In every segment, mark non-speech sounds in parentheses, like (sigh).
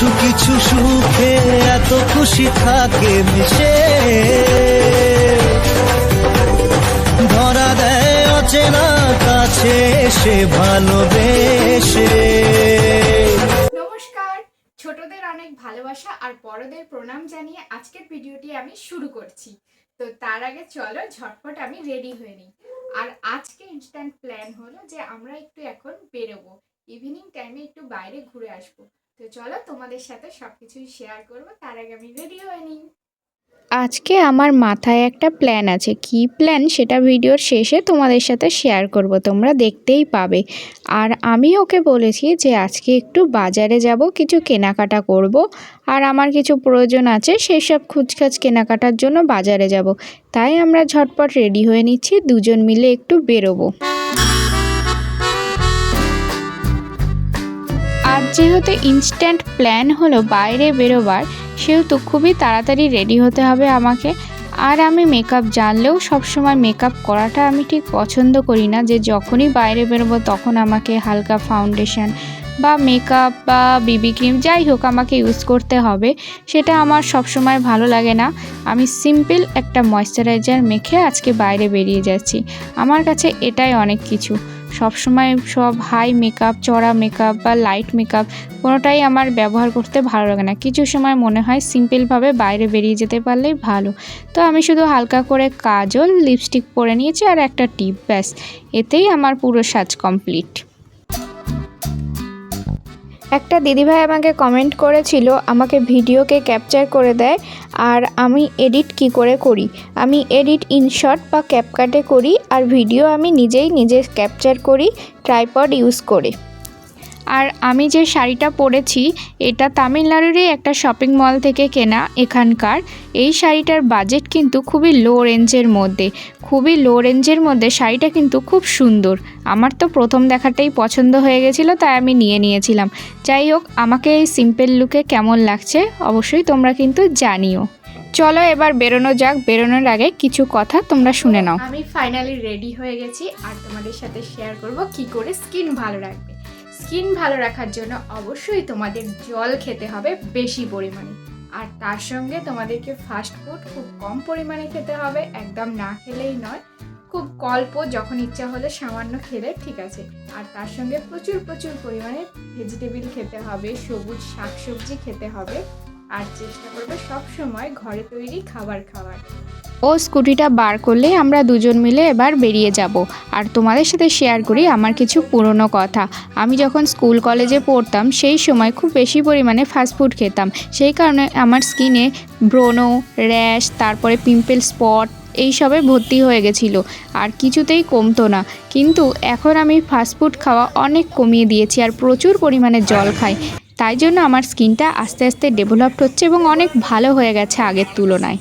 কিছু কিছু সুখে এত খুশি থাকে মিশে। ধরা দেয় অচেনা কাছে সে ভালোবেসে। ছোটদের অনেক ভালোবাসা আর বড়দের প্রণাম জানিয়ে আজকের ভিডিওটি আমি শুরু করছি। তো তার আগে চলো ঝটপট আমি রেডি হয়ে নিই। আর আজকে ইনস্ট্যান্ট প্ল্যান হলো যে আমরা একটু এখন বেরোবো। ইভিনিং টাইমে একটু বাইরে ঘুরে আসব। তো চলো তোমাদের সাথে সব কিছুই শেয়ার করব, তার আগে আমি রেডি হয়ে নিই। আজকে আমার মাথায় একটা প্ল্যান আছে, কি প্ল্যান সেটা ভিডিওর শেষে তোমাদের সাথে শেয়ার করব, তোমরা দেখতেই পাবে। আর আমি ওকে বলেছি যে আজকে একটু বাজারে যাব, কিছু কেনাকাটা করব, আর আমার কিছু প্রয়োজন আছে সেই সব খুচখাচ কেনাকাটার জন্য বাজারে যাব। তাই আমরা ঝটপট রেডি হয়ে নিচ্ছি, দুজন মিলে একটু বেরোবো। আর যেহেতু ইনস্ট্যান্ট প্ল্যান হলো বাইরে বেরোবার, সেহেতু খুবই তাড়াতাড়ি রেডি হতে হবে আমাকে। আর আমি মেকআপ জানলেও সবসময় মেকআপ করাটা আমি ঠিক পছন্দ করি না, যে যখনই বাইরে বেরোবো তখন আমাকে হালকা ফাউন্ডেশন বা মেকআপ বা বিবি ক্রিম যাই হোক আমাকে ইউজ করতে হবে, সেটা আমার সবসময় ভালো লাগে না। আমি সিম্পল একটা ময়শ্চারাইজার মেখে আজকে বাইরে বেরিয়ে যাচ্ছি। আমার কাছে এটাই অনেক কিছু। সবসময় সব হাই মেকআপ, চড়া মেকআপ বা লাইট মেকআপ কোনোটাই আমার ব্যবহার করতে ভালো লাগে না। কিছু সময় মনে হয় সিম্পলভাবে বাইরে বেরিয়ে যেতে পারলেই ভালো। তো আমি শুধু হালকা করে কাজল লিপস্টিক পরে নিয়েছি আর একটা টিপ ব্যাস। এতেই আমার পুরো সাজ কমপ্লিট একটা দিদিভাই আমাকে কমেন্ট করেছিল, আমাকে ভিডিওকে ক্যাপচার করে দেয়, আর আমি এডিট কি করে করি? আমি এডিট ইনশট বা ক্যাপকাটে করি, আর ভিডিও আমি নিজেই নিজে ক্যাপচার করি ট্রাইপড ইউজ করে। আর আমি যে শাড়িটা পরেছি, এটা তামিলনাড়ুরই একটা শপিং মল থেকে কেনা এখানকার। এই শাড়িটার বাজেট কিন্তু খুবই লো রেঞ্জের মধ্যে। খুবই লো রেঞ্জের মধ্যে শাড়িটা কিন্তু খুব সুন্দর। আমার তো প্রথম দেখাটাই পছন্দ হয়ে গেছিল, তাই আমি নিয়ে নিয়েছিলাম। যাই হোক, আমাকে এই সিম্পল লুকে কেমন লাগছে, অবশ্যই তোমরা কিন্তু জানিও। চলো এবার বেরোনো যাক। বেরোনোর আগে কিছু কথা তোমরা শুনে নাও। আমি ফাইনালি রেডি হয়ে গেছি, আর তোমাদের সাথে শেয়ার করব কি করে স্কিন ভালো রাখবে। স্কিন ভালো রাখার জন্য অবশ্যই তোমাদের জল খেতে হবে বেশি পরিমাণে। আর তার সঙ্গে তোমাদেরকে ফাস্ট ফুড খুব কম পরিমাণে খেতে হবে, একদম না খেলেই নয়। খুব অল্প যখন ইচ্ছা হলে সামান্য খেলে, ঠিক আছে। আর তার সঙ্গে প্রচুর প্রচুর পরিমাণে ভেজিটেবিল খেতে হবে, সবুজ শাকসবজি খেতে হবে। আর চেষ্টা করবে সব সময় ঘরে তৈরি খাবার খাওয়ার। ও স্কুটিটা বার করলে আমরা দুজন মিলে এবার বেরিয়ে যাব। আর তোমাদের সাথে শেয়ার করি আমার কিছু পুরনো কথা। আমি যখন স্কুল কলেজে পড়তাম, সেই সময় খুব বেশি পরিমাণে ফাস্টফুড খেতাম। সেই কারণে আমার স্কিনে ব্রণ র্যাশ তারপরে পিম্পল স্পট এইসবে ভর্তি হয়ে গেছিল। আর কিছুতেই কমতো না। কিন্তু এখন আমি ফাস্টফুড খাওয়া অনেক কমিয়ে দিয়েছি আর প্রচুর পরিমাণে জল খাই। তাই জন্য আমার স্কিনটা আস্তে আস্তে ডেভেলপড হচ্ছে এবং অনেক ভালো হয়ে গেছে আগের তুলনায়।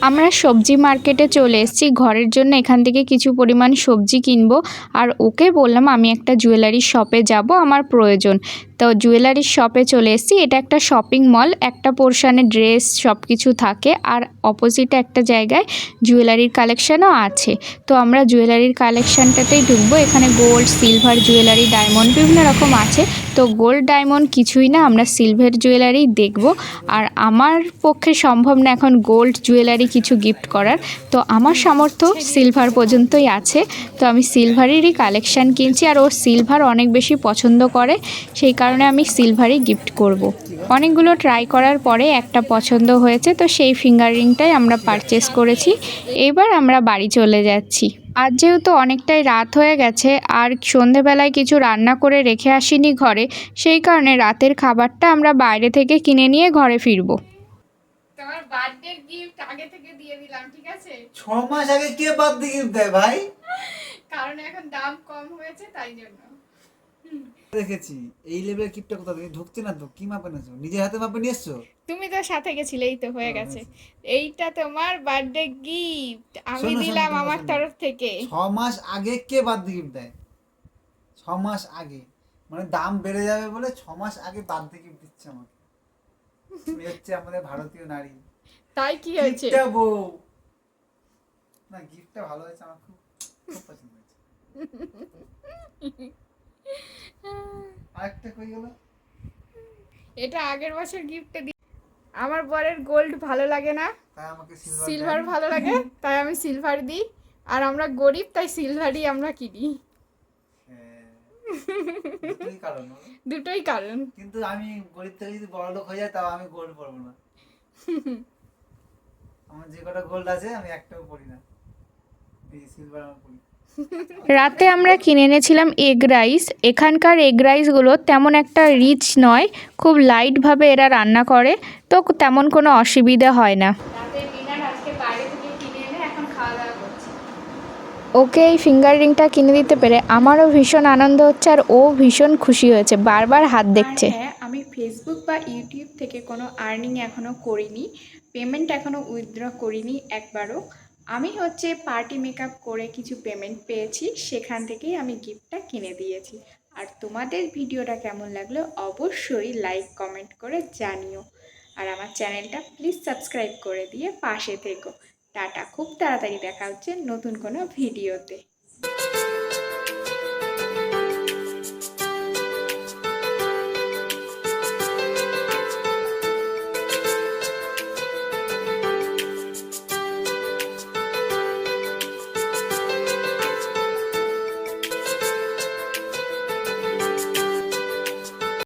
আমরা সবজি মার্কেটে চলে এসেছি। ঘরের জন্য এখান থেকে কিছু পরিমাণ সবজি কিনবো। আর ওকে বললাম, আমি একটা জুয়েলারি শপে যাব, আমার প্রয়োজন। তো জুয়েলারির শপে চলে এসেছি। এটা একটা শপিং মল, একটা পোর্শানে ড্রেস সব কিছু থাকে। আর অপোজিটে একটা জায়গায় জুয়েলারির কালেকশানও আছে। তো আমরা জুয়েলারির কালেকশানটাতেই ঢুকবো। এখানে গোল্ড, সিলভার, জুয়েলারি, ডায়মন্ড বিভিন্ন রকম আছে। তো গোল্ড ডায়মন্ড কিছুই না, আমরা সিলভার জুয়েলারি দেখব। আর আমার পক্ষে সম্ভব না এখন গোল্ড জুয়েলারি কিছু গিফট করার। তো আমার সামর্থ্য সিলভার পর্যন্তই আছে। তো আমি সিলভারেরই কালেকশান কিনছি, আর ও সিলভার অনেক বেশি পছন্দ করে। সেই কারণে আমি সিলভারই গিফট করব। অনেকগুলো ট্রাই করার পরে একটা পছন্দ হয়েছে, তো সেই ফিঙ্গার রিংটাই আমরা পারচেস করেছি। এবার আমরা বাড়ি চলে যাচ্ছি। আজ যেহেতু অনেকটাই রাত হয়ে গেছে আর সন্ধেবেলায় কিছু রান্না করে রেখে আসিনি ঘরে সেই কারণে রাতের খাবারটা আমরা বাইরে থেকে কিনে নিয়ে ঘরে ফিরব। তোমার বার্থডে গিফট আগে থেকে দিয়ে দিলাম ঠিক আছে? 6 মাস আগে কে বাদ দিয়ে দেয় ভাই? কারণ এখন দাম কম হয়েছে তাই জন্য। দেখেছি এই লেভেলের কিপটা কোথা থেকে? ঢুকছে না তো? কি মাপে নেছো নিজের হাতে মাপে নিয়ে এসছো? তুমি তো সাথে গেছিলে এই তো হয়ে গেছে। এইটা তোমার বার্থডে গিফট আমি দিলাম আমার তরফ থেকে। ছ মাস আগে কে দিয়ে gift দেয়? ছ মাস আগে। মানে দাম বেড়ে যাবে বলে ছ মাস আগে দিয়ে gift দিচ্ছে আমাকে। তুমি হচ্ছে আমাদের ভারতীয় নারী। তাই কি হয়েছে? গিফটটা বউ। না গিফটটা ভালো হয়েছে আমার খুব খুব পছন্দ হয়েছে। (laughs) আরেকটা কই গেল? এটা আগের বছর গিফটে দি আমার বরের গোল্ড ভালো লাগে না। তাই আমাকে সিলভার ভালো লাগে তাই আমি সিলভার দিই। আর আমরা গরিব তাই সিলভারই আমরা কিনি। দুটোই কারণ দুটোই কারণ। কিন্তু আমি গরিব থেকে যদি বড় লোক হয়ে যায় তাও আমি গোল্ড পরবো না। (laughs) আমার যে কটা গোল্ড আছে আমি একটাও পরি না। এই সিলভার আমার পরি। রাতে আমরা কিনে এনেছিলাম এগ রাইস। এখানকার এগ রাইসগুলো তেমন একটা রিচ নয় খুব লাইটভাবে এরা রান্না করে তো তেমন কোনো অসুবিধা হয় না। ওকে এই ফিঙ্গার রিংটা কিনে দিতে পেরে আমারও ভীষণ আনন্দ হচ্ছে আর ও ভীষণ খুশি হয়েছে বারবার হাত দেখছে। হ্যাঁ আমি ফেসবুক বা ইউটিউব থেকে কোনো আর্নিং এখনও করিনি পেমেন্ট এখনও উইথড্র করিনি একবারও। আমি হচ্ছে পার্টি মেকআপ করে কিছু পেমেন্ট পেয়েছি, সেখান থেকেই আমি গিফটটা কিনে দিয়েছি। আর তোমাদের ভিডিওটা কেমন লাগল অবশ্যই লাইক কমেন্ট করে জানিও। আর আমার চ্যানেলটা প্লিজ সাবস্ক্রাইব করে দিয়ে পাশে থেকো। টাটা, খুব তাড়াতাড়ি দেখা হচ্ছে নতুন কোনো ভিডিওতে।